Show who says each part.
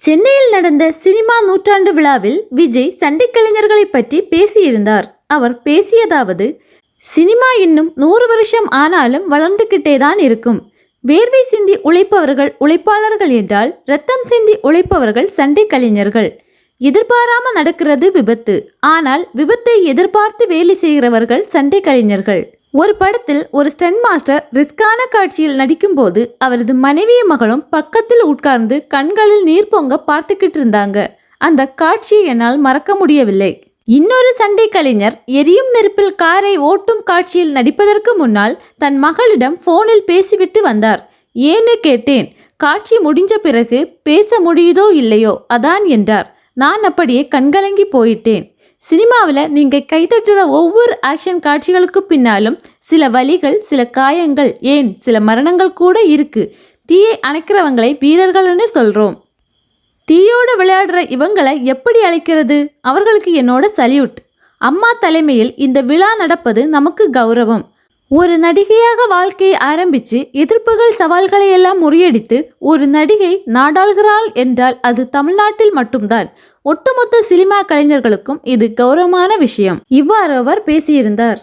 Speaker 1: சென்னையில் நடந்த சினிமா நூற்றாண்டு விழாவில் விஜய் சண்டை கலைஞர்களை பற்றி பேசியிருந்தார். அவர் பேசியதாவது சினிமா இன்னும் நூறு வருஷம் ஆனாலும் வளர்ந்துக்கிட்டே தான் இருக்கும். வேர்வை சிந்தி உழைப்பவர்கள் உழைப்பாளர்கள் என்றால் ரத்தம் சிந்தி உழைப்பவர்கள் சண்டை கலைஞர்கள். எதிர்பாராம நடக்கிறது விபத்து. ஆனால் விபத்தை எதிர்பார்த்து வேலை செய்கிறவர்கள் சண்டை கலைஞர்கள். ஒரு படத்தில் ஒரு ஸ்டன் மாஸ்டர் ரிஸ்கான காட்சியில் நடிக்கும்போது அவரது மனைவியும் மகளும் பக்கத்தில் உட்கார்ந்து கண்களில் நீர் பொங்க பார்த்துக்கிட்டு இருந்தாங்க. அந்த காட்சியை என்னால் மறக்க முடியவில்லை. இன்னொரு சண்டை கலைஞர் எரியும் நெருப்பில் காரை ஓட்டும் காட்சியில் நடிப்பதற்கு முன்னால் தன் மகளிடம் போனில் பேசிவிட்டு வந்தார். ஏன்னு கேட்டேன். காட்சி முடிஞ்ச பிறகு பேச முடியுதோ இல்லையோ? அதான் என்றார். நான் அப்படியே கண்கலங்கி போயிட்டேன். சினிமாவில் நீங்கள் கைத்தட்டுற ஒவ்வொரு ஆக்ஷன் காட்சிகளுக்கு பின்னாலும் சில வலிகள் சில காயங்கள் ஏன் சில மரணங்கள் கூட இருக்கு. தீயை அணைக்கிறவங்களை வீரர்கள்னு சொல்கிறோம் தீயோடு விளையாடுற இவங்களை எப்படி அழைக்கிறது? அவர்களுக்கு என்னோட சல்யூட் அம்மா தலைமையில் இந்த விழா நடப்பது நமக்கு கௌரவம். ஒரு நடிகையாக வாழ்க்கையை ஆரம்பித்து எதிர்ப்புகள் சவால்களை எல்லாம் முறியடித்து ஒரு நடிகை நாடாளுகிறாள் என்றால் அது தமிழ்நாட்டில் மட்டும்தான். ஒட்டுமொத்த சினிமா கலைஞர்களுக்கும் இது கௌரவமான விஷயம். இவ்வாறு அவர் பேசியிருந்தார்.